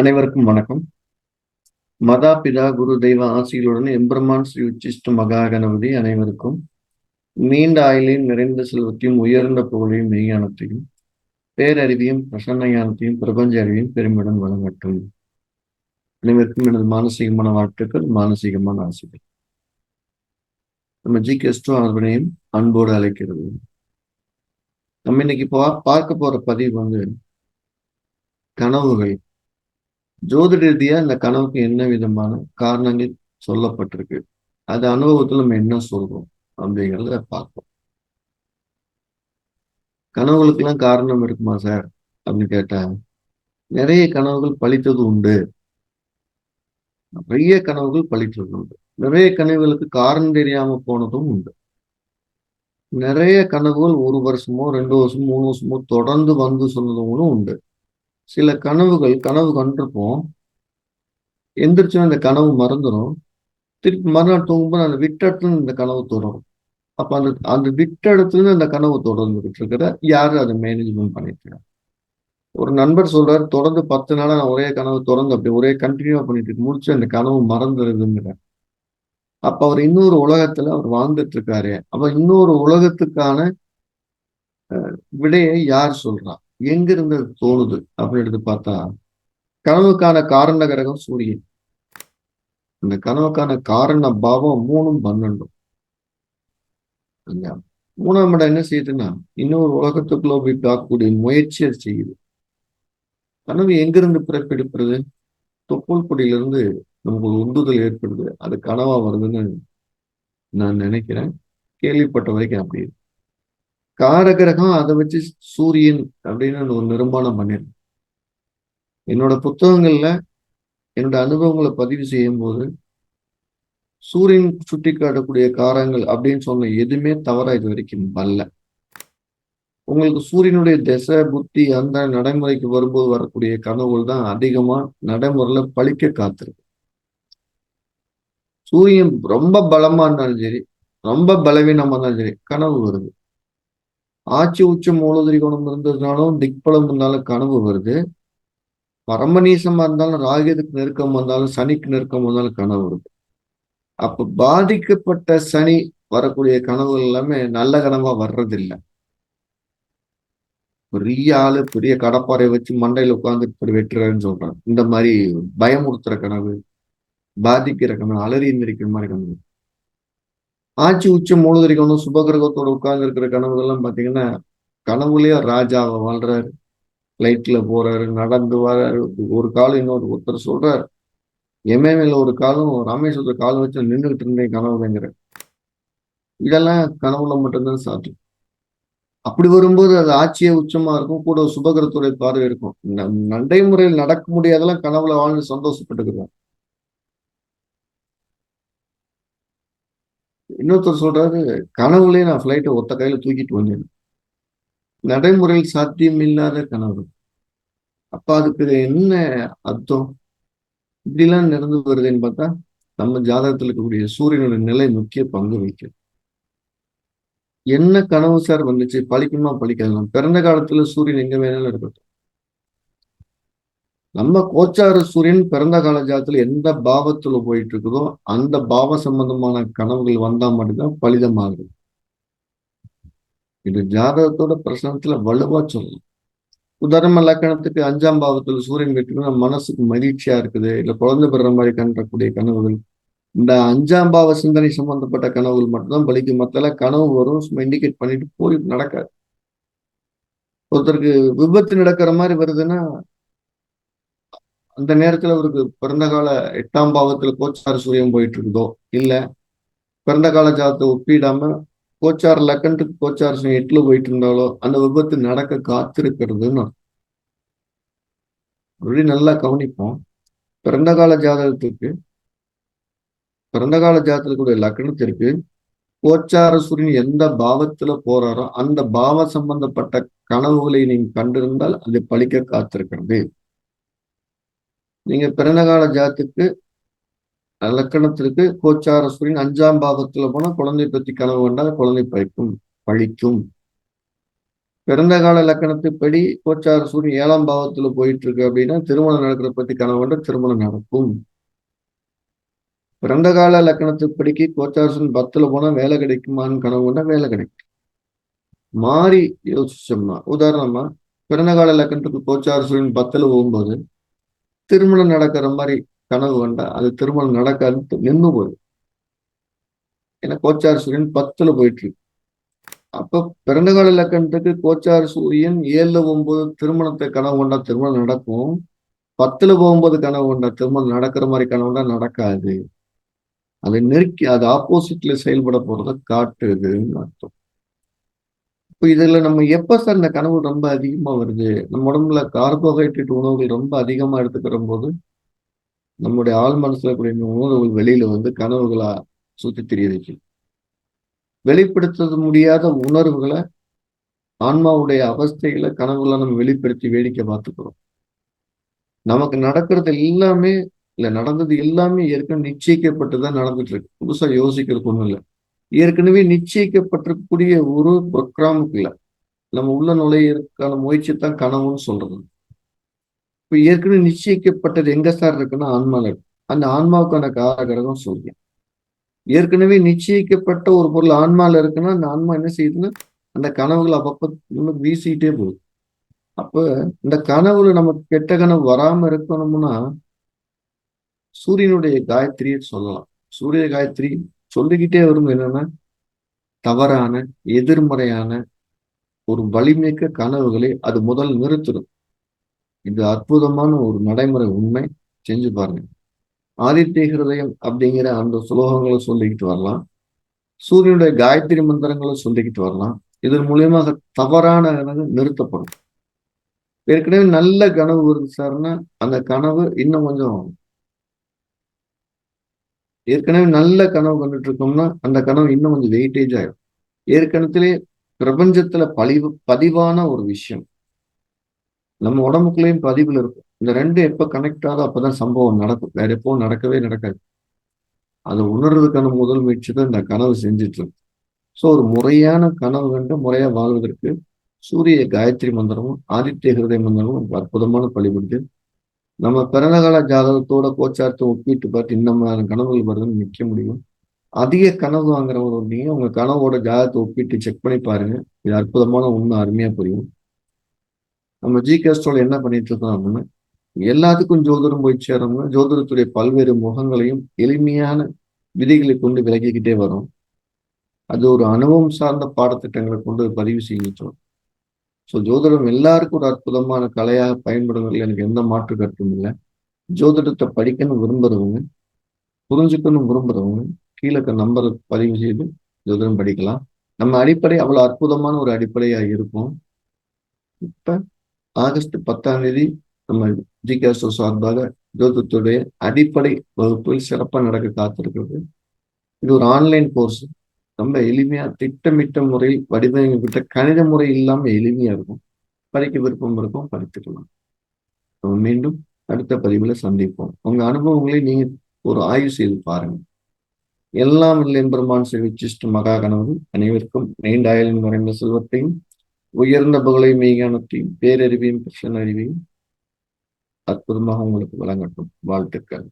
அனைவருக்கும் வணக்கம். மதா பிதா குரு தெய்வ ஆசிகளுடன் எம்பெருமான் ஸ்ரீ உச்சிஷ்ட மகா கணபதி அனைவருக்கும் நீண்ட ஆயுளையும் நிறைந்த செல்வத்தையும் உயர்ந்த புகழையும் மெய்ஞானத்தையும் பேரறிவையும் பிரசன்ன ஞானத்தையும் பிரபஞ்ச அறிவையும் பெருமிடம் வழங்கட்டும். அனைவருக்கும் எனது மானசீகமான வாழ்த்துக்கள் மானசீகமான ஆசைகள். நம்ம ஜி கெஸ்டோ அவர்களையும் அன்போடு அழைக்கிறது. நம்ம இன்னைக்கு பா பார்க்க போற பதிவு வந்து கனவுகள். ஜோதிட ரீதியா இந்த கனவுக்கு என்ன விதமான காரணங்கள் சொல்லப்பட்டிருக்கு? அது அனுபவத்துல நம்ம என்ன சொல்றோம்? அப்படிங்கிறத பார்ப்போம். கனவுகளுக்கெல்லாம் காரணம் இருக்குமா சார்? அப்படின்னு கேட்டா நிறைய கனவுகள் பழித்தது உண்டு. நிறைய கனவுகள் பழித்தது உண்டு. நிறைய கனவுகளுக்கு காரணம் தெரியாம போனதும் உண்டு. நிறைய கனவுகள் ஒரு வருஷமோ ரெண்டு வருஷமோ மூணு வருஷமோ தொடர்ந்து வந்து சொன்னதும் உண்டு. சில கனவுகள் கனவு கண்டிருப்போம். எந்திரிச்சோம் இந்த கனவு மறந்துடும் திருப்பி மறுநாள் தூங்கும்போது அந்த விட்ட இடத்துல இந்த கனவு தொடரும். அப்ப அந்த அந்த விட்ட இடத்துல அந்த கனவு தொடர்ந்துகிட்டு இருக்கிற யாரு அதை மேனேஜ்மெண்ட் பண்ணிட்டு? ஒரு நண்பர் சொல்றாரு தொடர்ந்து பத்து நாளா நான் ஒரே கனவு தொடர்ந்து அப்படி ஒரே கண்டினியூவா பண்ணிட்டு முடிச்சு அந்த கனவு மறந்துடுதுங்கிற அப்ப அவர் இன்னொரு உலகத்துல அவர் வாழ்ந்துட்டு இருக்காரு அப்ப இன்னொரு உலகத்துக்கான விடையை யார் சொல்றா? எங்க இருந்து தோணுது அப்படின்னு எடுத்து பார்த்தா கனவுக்கான காரண கிரகம் சூரியன். அந்த கனவுக்கான காரண பாவம் மூணும் பன்னெண்டும் மூணாம் இடம் என்ன செய்யுதுன்னா இன்னொரு உலகத்துக்குள்ள போய் பார்க்கக்கூடிய முயற்சியை செய்யுது. கனவு எங்கிருந்து பிறப்பெடுக்கிறது தொப்புள் கொடியிலிருந்து நமக்கு ஒரு உந்துதல் ஏற்படுது. அது கனவா வருதுன்னு நான் நினைக்கிறேன். கேள்விப்பட்ட வரைக்கும் அப்படி காரகிரகம் அதை வச்சு சூரியன் அப்படின்னு ஒரு நிர்மாணம் பண்ணிருந்தேன் என்னோட புத்தகங்கள்ல என்னோட அனுபவங்களை பதிவு செய்யும் போது சூரியன் சுட்டி காட்டக்கூடிய காரங்கள் அப்படின்னு சொன்ன எதுவுமே தவறா இது வரைக்கும் வரல. உங்களுக்கு சூரியனுடைய திசை புத்தி அந்த நடைமுறைக்கு வரும்போது வரக்கூடிய கனவுகள் தான் அதிகமா நடைமுறையில பழிக்க காத்திருக்கு. சூரியன் ரொம்ப பலமா இருந்தாலும் சரி ரொம்ப பலவீனமா இருந்தாலும் சரி கனவு வருது. ஆட்சி உச்சம் மூலதிரிகோணம் இருந்ததுனாலும் திக்பலம் இருந்தாலும் கனவு வருது. பரமநீசமா இருந்தாலும் ராகியத்துக்கு நெருக்கம் வந்தாலும் சனிக்கு நெருக்கம் வந்தாலும் கனவு வருது. அப்ப பாதிக்கப்பட்ட சனி வரக்கூடிய கனவுகள் எல்லாமே நல்ல கனவா வர்றதில்லை. பெரிய ஆளு பெரிய கடப்பாறை வச்சு மண்டையில உட்காந்து இப்படி வெட்டுறாருன்னு சொல்றாங்க. இந்த மாதிரி பயமுறுத்துற கனவு பாதிக்கிற கனவு அலறி எந்திரிக்கிற மாதிரி கனவு. ஆட்சி உச்சம் மூலதரிக்கணும் சுபகிரகத்தோட உட்கார்ந்து இருக்கிற கனவுகள்லாம் பார்த்தீங்கன்னா கனவுலயே ராஜாவை வாழ்றாரு. ஃப்ளைட்ல போறாரு நடந்து வர்றாரு ஒரு காலம் இன்னொரு ஒருத்தர் சொல்றாரு எம்ஏல ஒரு காலம் ராமேஸ்வரத்துல காலம் வச்சு நின்றுகிட்டு இருந்தேன் கனவுங்கிற இதெல்லாம் கனவுல மட்டும்தான் சாத்தியம். அப்படி வரும்போது அது ஆட்சியே உச்சமா இருக்கும் கூட சுபகிரத்துடைய பார்வை இருக்கும். நடைமுறையில் நடக்க முடியாதெல்லாம் கனவுல வாழ்ந்து சந்தோஷப்பட்டுக்கிறோம் இன்னொருத்தர் சொல்றாரு கனவுலயே நான் ஃப்ளைட்டை ஒத்த கையில தூக்கிட்டு வந்தேன். நடைமுறையில் சாத்தியம் இல்லாத கனவு. அப்ப அதுக்கு என்ன அர்த்தம்? இப்படிலாம் நடந்து வருதுன்னு பார்த்தா நம்ம ஜாதகத்தில் இருக்கக்கூடிய சூரியனுடைய நிலை முக்கிய பங்கு வைக்கும் என்ன கனவு சார் வந்துச்சு? பழிக்குமா பழிக்கலாம் பிறந்த காலத்துல சூரியன் எங்க வேணாலும் இருக்கட்டும். நம்ம கோச்சார சூரியன் பிறந்த கால ஜாதத்துல எந்த பாவத்துல போயிட்டு இருக்குதோ அந்த பாவ சம்பந்தமான கனவுகள் வந்தா மட்டும்தான் பலிதமாகுது. இது ஜாதகத்தோட பிரசனத்துல வலுவா சொல்லலாம். உதாரணமா லக்கணத்துக்கு அஞ்சாம் பாவத்துல சூரியன் வெட்டினா மனசுக்கு மகிழ்ச்சியா இருக்குது இல்ல குழந்தை பெற மாதிரி கண்டக்கூடிய கனவுகள் இந்த அஞ்சாம் பாவ சிந்தனை சம்பந்தப்பட்ட கனவுகள் மட்டும்தான் பலிக்கும் மத்தல கனவு வரும் சும்மா இண்டிகேட் பண்ணிட்டு போய் நடக்காது. ஒருத்தருக்கு விபத்து நடக்கிற மாதிரி வருதுன்னா அந்த நேரத்துல அவருக்கு பிறந்த கால எட்டாம் பாவத்துல கோச்சார சூரியம் போயிட்டு இருந்தோ இல்ல பிறந்த கால ஜாதத்தை ஒப்பிடாம கோச்சார் லக்கணத்துக்கு கோச்சார் சூரியம் எட்டுல போயிட்டு இருந்தாலோ அந்த விபத்து நடக்க காத்திருக்கிறதுன்னு அப்படி நல்லா கவனிப்போம். பிறந்த கால ஜாதகத்துக்கு பிறந்த கால ஜாதகத்துடைய லக்கணத்திற்கு கோச்சார சூரியன் எந்த பாவத்துல போறாரோ அந்த பாவ சம்பந்தப்பட்ட கனவுகளை நீங்க கண்டிருந்தால் அது பழிக்க காத்திருக்கிறது. நீங்க பிறந்த கால ஜாத்துக்கு லக்கணத்திற்கு கோச்சார சூரியன் அஞ்சாம் பாவத்துல போனா குழந்தை பத்தி கனவு கண்டால் குழந்தை பழிக்கும் பழிக்கும். பிறந்த கால லக்கணத்துப்படி கோச்சார சூரியன் ஏழாம் பாவத்துல போயிட்டு இருக்கு அப்படின்னா திருமணம் நடக்கிற பத்தி கனவு கண்டா திருமணம் நடக்கும். பிறந்த கால லக்கணத்துப்படிக்கு கோச்சார சூரியன் பத்துல போனா வேலை கிடைக்குமான்னு கனவு கொண்டா வேலை கிடைக்கும். மாறி யோசிச்சோம்னா உதாரணமா பிறந்த கால லக்கணத்துக்கு கோச்சார சூரியன் பத்துல போகும்போது திருமணம் நடக்கிற மாதிரி கனவு கொண்டா அது திருமணம் நடக்காது நின்று போகுது. ஏன்னா கோச்சார் சூரியன் பத்துல போயிட்டு இருக்கு. அப்ப பிறந்தகால இலக்கணத்துக்கு கோச்சார் சூரியன் ஏழுல போகும்போது திருமணத்தை கனவு கொண்டா திருமணம் நடக்கும். பத்துல போகும்போது கனவு கொண்டா திருமணம் நடக்கிற மாதிரி கனவு கொண்டா நடக்காது. அதை நெருக்கி அது ஆப்போசிட்ல செயல்பட போறதை காட்டுதுன்னு அர்த்தம். இப்போ இதுல நம்ம எப்ப சார் இந்த கனவு ரொம்ப அதிகமா வருது? நம்ம உடம்புல கார்போஹைட்ரேட் உணவுகள் ரொம்ப அதிகமா எடுத்துக்கிற போது நம்முடைய ஆள் மனசுல கூடிய உணவுகள் வெளியில வந்து கனவுகளா சுத்தி தெரியுது வெளிப்படுத்த முடியாத உணர்வுகளை ஆன்மாவுடைய அவஸ்தைகளை கனவுகளை நம்ம வெளிப்படுத்தி வேடிக்கை பார்த்துக்கிறோம். நமக்கு நடக்கிறது எல்லாமே இல்லை நடந்தது எல்லாமே ஏற்கனவே நிச்சயிக்கப்பட்டுதான் நடந்துட்டு இருக்கு. புதுசா யோசிக்கிறதுக்கு ஒன்றும் இல்லை. ஏற்கனவே நிச்சயிக்கப்பட்டிருக்கக்கூடிய ஒரு ப்ரோக்ராமுக்கு இல்லை. நம்ம உள்ள நுழையிறதுக்கான முயற்சி தான் கனவுன்னு சொல்றது. இப்ப ஏற்கனவே நிச்சயிக்கப்பட்டது எங்க சார் இருக்குன்னா ஆன்மால. அந்த ஆன்மாவுக்கான காலகடகம் சொல்றேன். ஏற்கனவே நிச்சயிக்கப்பட்ட ஒரு பொருள் ஆன்மால இருக்குன்னா அந்த ஆன்மா என்ன செய்யுதுன்னா அந்த கனவுகள் அப்பப்ப வீசிக்கிட்டே போகுது. அப்ப இந்த கனவுல நமக்கு கெட்ட கனவு வராம இருக்கணும்னா சூரியனுடைய காயத்ரியை சொல்லலாம். சூரிய காயத்ரி சொல்லிக்கிட்டே வரும் என்னன்னா தவறான எதிர்மறையான ஒரு வலிமிக்க கனவுகளை அது முதல் நிறுத்திடும். இது அற்புதமான ஒரு நடைமுறை உண்மை. செஞ்சு பாருங்க. ஆதித்ய ஹிருதயம் அப்படிங்கிற அந்த சுலோகங்களை சொல்லிக்கிட்டு வரலாம். சூரியனுடைய காயத்ரி மந்திரங்களை சொல்லிக்கிட்டு வரலாம். இதன் மூலியமாக தவறான கனவு நிறுத்தப்படும். ஏற்கனவே நல்ல கனவு வருது சார்னா அந்த கனவு இன்னும் கொஞ்சம் ஏற்கனவே நல்ல கனவு கண்டுட்டு இருக்கோம்னா அந்த கனவு இன்னும் கொஞ்சம் வெயிட்டேஜ் ஆயிடும் ஏற்கனவே பிரபஞ்சத்துல பழிவு பதிவான ஒரு விஷயம். நம்ம உடம்புக்குள்ளேயும் பதிவுல இருக்கும். இந்த ரெண்டு எப்ப கனெக்ட் ஆகும் அப்பதான் சம்பவம் நடக்கும். வேற எப்போ நடக்கவே நடக்காது. அதை உணர்றதுக்கான முதல் முயற்சி தான் இந்த கனவு செஞ்சுட்டு இருக்கு ஸோ ஒரு முறையான கனவு கண்டு முறையா வாழ்வதற்கு சூரிய காயத்ரி மந்திரமும் ஆதித்ய ஹிருதய மந்திரமும் அற்புதமான பழிபடுது நம்ம பிறந்தகால ஜாதகத்தோட கோச்சாரத்தை ஒப்பிட்டு பார்த்து இந்த மாதிரி கனவுகள் வருதுன்னு நிற்க முடியும். அதிக கனவு வாங்குறவங்க வந்தீங்க உங்க கனவோட ஜாதகத்தை ஒப்பிட்டு செக் பண்ணி பாருங்க. இது அற்புதமான ஒன்று அருமையா புரியும். நம்ம ஜி கேஸ்டோல என்ன பண்ணிட்டு இருக்கோம் அப்படின்னா எல்லாத்துக்கும் ஜோதிடம் போய் சேரணும்னா ஜோதிடத்துடைய பல்வேறு முகங்களையும் எளிமையான விதிகளை கொண்டு விலகிக்கிட்டே வரும். அது ஒரு அனுபவம் சார்ந்த பாடத்திட்டங்களை கொண்டு பதிவு செஞ்சிட்டோம் ஸோ ஜோதிடம் எல்லாருக்கும் ஒரு அற்புதமான கலையாக பயன்படுவதில் எனக்கு எந்த மாற்று கருத்தும் இல்லை. ஜோதிடத்தை படிக்கணும் விரும்புகிறவங்க புரிஞ்சுக்கணும் விரும்புகிறவங்க கீழே நம்பரை பதிவு செய்து ஜோதிடம் படிக்கலாம். நம்ம அடிப்படை அவ்வளோ அற்புதமான ஒரு அடிப்படையாக இருக்கும். இப்போ ஆகஸ்ட் பத்தாம் தேதி நம்ம ஜி கேஸ்டோ சார்பாக ஜோதிடத்துடைய அடிப்படை வகுப்பில் சிறப்பாக நடக்க காத்திருக்கிறது. இது ஒரு ஆன்லைன் கோர்ஸ் ரொம்ப எளிமையா திட்டமிட்ட முறையில் வடிவமைக்கப்பட்ட கணித முறை இல்லாம எளிமையா இருக்கும். படிக்க விருப்பம் இருக்கும் படித்துக்கலாம். நம்ம மீண்டும் அடுத்த பதிவுல சந்திப்போம். உங்க அனுபவங்களை நீங்க ஒரு ஆய்வு செய்து பாருங்க. எல்லாம் இல்லை பெருமான் சிகிச்சிஷ்ட மகா கனவு அனைவருக்கும் நீண்டாயலின் நிறைந்த செல்வத்தையும் உயர்ந்த புகழை மெய்ஞானத்தையும் பேரறிவையும் பிரச்சனை அறிவையும் அற்புதமாக உங்களுக்கு வழங்கட்டும். வாழ்த்துக்கள்.